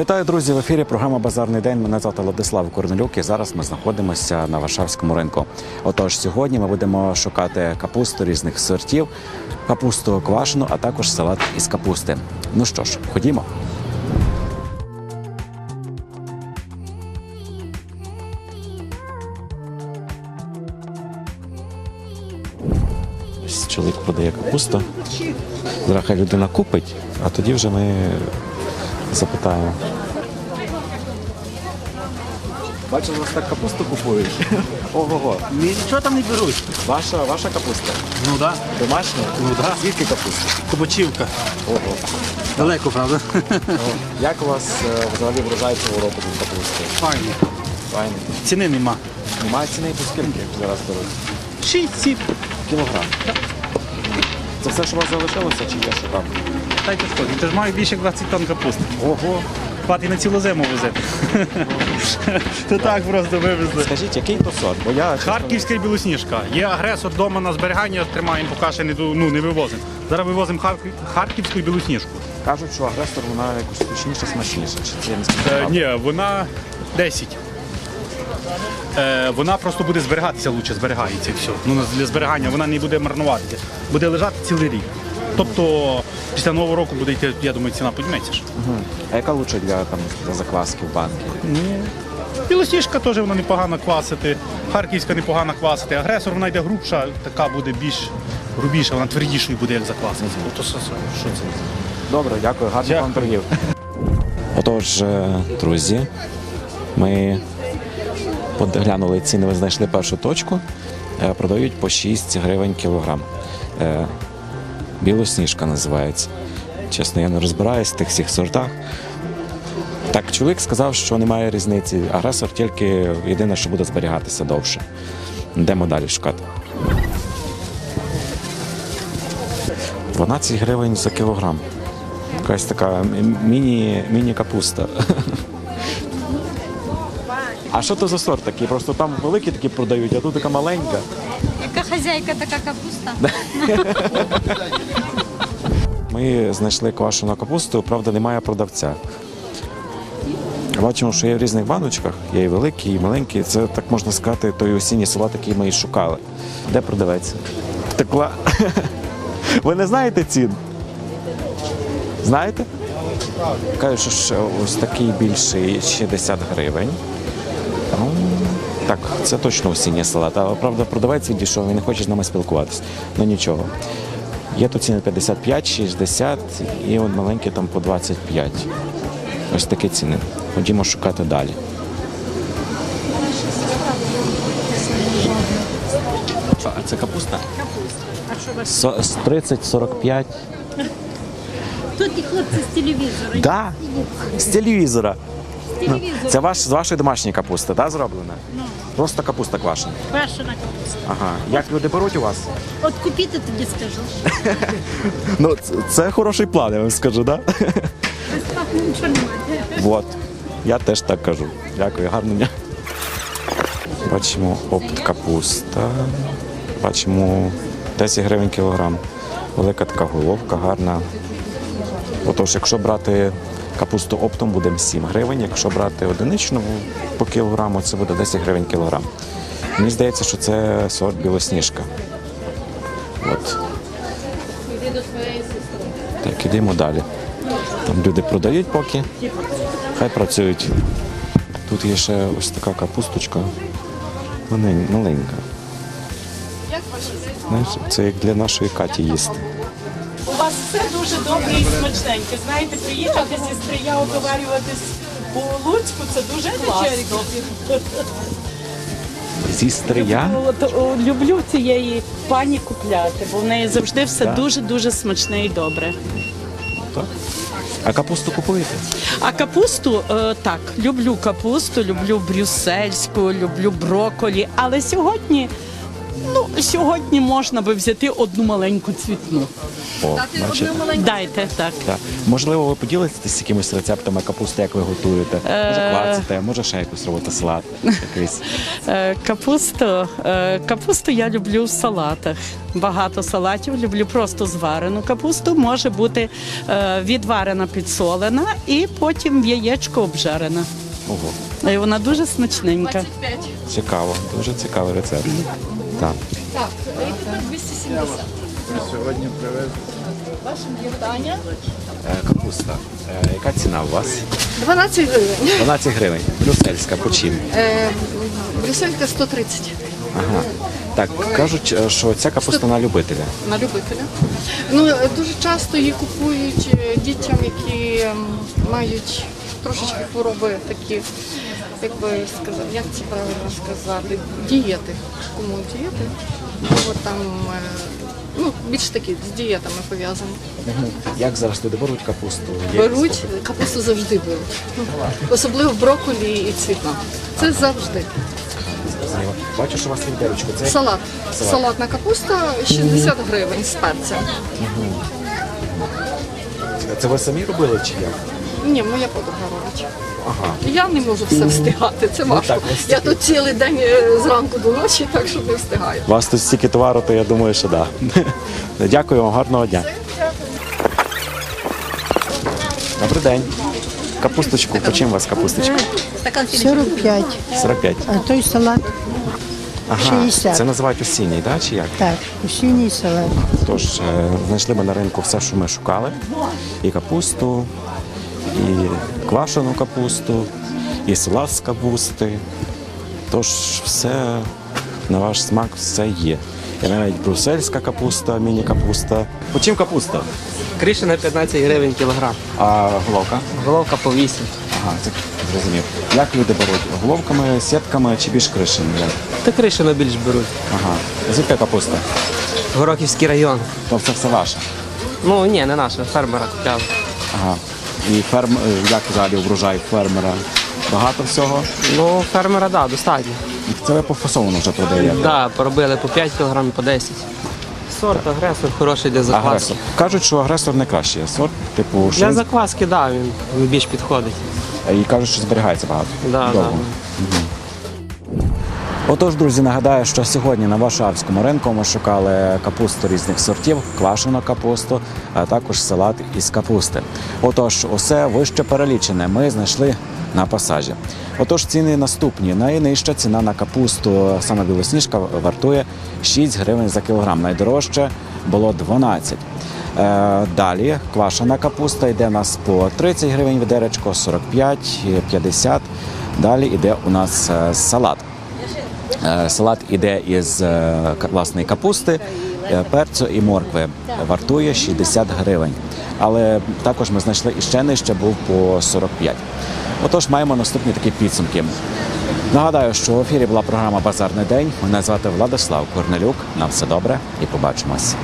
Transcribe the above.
Вітаю, друзі! В ефірі програма Базарний день. Мене звати Владислав Корнелюк. І зараз ми знаходимося на Варшавському ринку. Отож, сьогодні ми будемо шукати капусту різних сортів, капусту квашену, а також салат із капусти. Ну що ж, ходімо. Чоловік продає капусту. Зараз людина купить, а тоді вже ми запитаємо. Бачу, у вас так капусту купують. Ого-го. Нічого там не беруть. Ваша, ваша капуста? Ну да. Домашня? Ну да. Звідки капуста? Кабачівка. Ого. Далеко, правда? Як у вас е, взагалі врожай цього року був капусти? Файно. Файно. Ціни нема. Немає ціни по скільки зараз беруть? 6-7. Кілограм. Це все, що у вас залишилося, чи є що там? Дайте сходи. Ти ж маю більше як 20 тонн капусти. Ого. Хватить на цілу зиму возити. То так просто вивезли. Скажіть, який то сорт? Бо я чесно, Харківська і білосніжка. Є агресор вдома на зберігання, тримаємо, поки ще не, ду- ну, не вивозимо. Зараз вивозимо Харків- харківську і білосніжку. кажуть, що агресор вона якось точніше, смачніша. Чи це я не Е, ні, вона 10. Е, вона просто буде зберігатися лучше, зберігається і все. Ну, для зберігання вона не буде марнуватися. Буде лежати цілий рік. Тобто після нового року буде йти, я думаю, ціна підніметься. ж. А яка лучше для там для закваски в банки? Білосніжка теж вона непогано квасити, харківська непогано квасити. Агресор вона йде грубша, така буде більш грубіша, вона твердішою буде, як заквасити. Ото що що це? Добре, дякую, гарних вам торгів. Отож, е, друзі, ми поглянули ціни, ви знайшли першу точку. Е, Продають по 6 гривень кілограм. Е, Білосніжка називається. Чесно, я не розбираюсь в тих всіх сортах. Так, чоловік сказав, що немає різниці. Агресор тільки єдине, що буде зберігатися довше. Йдемо далі шукати. 12 гривень за кілограм. Якась така м- міні, міні-капуста. А що то за сорт такий? Просто там великі такі продають, а тут така маленька. Яка хазяйка, така капуста. Ми знайшли квашену капусту, правда, немає продавця. Бачимо, що є в різних баночках, є і великі, і маленькі. Це так можна сказати, той осінній салат, який ми і шукали. Де продавець? Втекла. Ви не знаєте цін? Знаєте? Кажуть, що ось такий більший 60 гривень. Ну, так, це точно осінній салат. А правда, продавець відійшов, він не хоче з нами спілкуватися. Ну нічого. Є тут ціни 55, 60 і от маленькі там по 25. Ось такі ціни. Ходімо шукати далі. А це капуста? Капуста. 30-45. Тут і хлопці з телевізора. Да. З телевізора. З. Це ваш, з вашої домашньої капусти, да, зроблена? Ну. Просто капуста квашена. Квашена капуста. Ага. Як люди беруть у вас? От купити тобі скажу. Ну, це, це хороший план, я вам скажу, да? Нічого немає. Вот. Я теж так кажу. Дякую, гарного дня. Бачимо опт капуста. Бачимо 10 гривень кілограм. Велика така головка, гарна. Отож, якщо брати капусту оптом, буде 7 гривень. Якщо брати одиничну по кілограму, це буде 10 гривень кілограм. Мені здається, що це сорт білосніжка. От. Так, ідемо далі. Там люди продають поки. Хай працюють. Тут є ще ось така капусточка. Маленька. Знаєш, це як для нашої Каті їсти. У вас все дуже добре і смачненьке. Знаєте, приїхати зі стрия оговарюватись по Луцьку, це дуже класно. Зі стрия. Люблю цієї пані купляти, бо в неї завжди все дуже-дуже смачне і добре. А капусту купуєте? А капусту е, так, люблю капусту, люблю брюссельську, люблю броколі. Але сьогодні Ну, сьогодні можна би взяти одну маленьку цвітну. О, бачите? Дайте так. Так. Можливо, ви поділитесь якимись рецептами капусти, як ви готуєте? Може, кваците, може ще якусь робити салат якийсь. Е, Капусту, е, капусту я люблю в салатах. Багато салатів люблю просто зварену капусту. Може бути е, відварена, підсолена і потім в яєчко обжарена. Ого, І вона дуже смачненька. цікаво, дуже цікавий рецепт. Так. Е, Капуста. Е, Яка ціна у вас? 12 гривень. 12 гривень. Брюссельська, по чим? Е, Брюсселька 130 Ага. Так, кажуть, що ця капуста на любителя. на любителя. Ну, дуже часто її купують дітям, які ем, мають трошечки хвороби такі, як би сказати, як це правильно сказати, дієти. Кому дієти? От там е, ну, більш такі з дієтами пов'язані. Як зараз люди беруть капусту? Є якісь Беруть, капусту завжди беруть. Особливо брокколі і цвітна. Це завжди. Зрозуміло. Бачу, що у вас відерочко. Це Салат. Салат. Салатна капуста 60 гривень з перцем. це ви самі робили чи як? Ні, моя подруга робить. Ага. Я не можу все встигати, це важко. так, ось Я тут цілий день е, зранку до ночі, так що не встигаю. У вас тут стільки товару, то я думаю, що да. Дякую вам, гарного дня. Добрий день. Капусточку, по чим у вас капусточка? 45, 45. а той салат Ага. 60. Це називають осінній, да, чи як? так, осінній салат. Тож е, знайшли ми на ринку все, що ми шукали. І капусту, і квашену капусту, і салат з капусти. Тож все на ваш смак все є. І навіть брусельська капуста, міні-капуста. По чим капуста? Кришина 15 гривень кілограм, А головка? головка по 8. Ага, це зрозумів. Як люди беруть? Головками, сітками чи більш кришені? Та кришину більш беруть. Ага. Звідки капуста? Горохівський район. То це все ваше. Ну ні, не наша, фермера купляли. Ага. І ферм, е, як взагалі врожай фермера? Багато всього. Ну, фермера, так, да, достатньо. Це ви пофасовано вже продаєте. Да, поробили по 5 кг, по 10. Сорт агресор хороший для закваски. Агресор. Кажуть, що агресор не кращий сорт, типу Для закваски, так, да, він, більш підходить. і кажуть, що зберігається багато. Да, Довго. Отож, друзі, нагадаю, що сьогодні на Варшавському ринку ми шукали капусту різних сортів, квашену капусту, а також салат із капусти. Отож, усе вище перелічене ми знайшли на пасажі. Отож, ціни наступні. Найнижча ціна на капусту, саме білосніжка, вартує 6 гривень за кілограм. Найдорожче було 12. Е, Далі квашена капуста йде у нас по 30 гривень відеречко, 45, 50. Далі йде у нас е, салат. Е, Салат іде із е, власної капусти, е, перцю і моркви. Вартує 60 гривень. Але також ми знайшли і ще нижче був по 45. Отож, маємо наступні такі підсумки. Нагадаю, що в ефірі була програма Базарний день. Мене звати Владислав Корнелюк. На все добре і побачимось.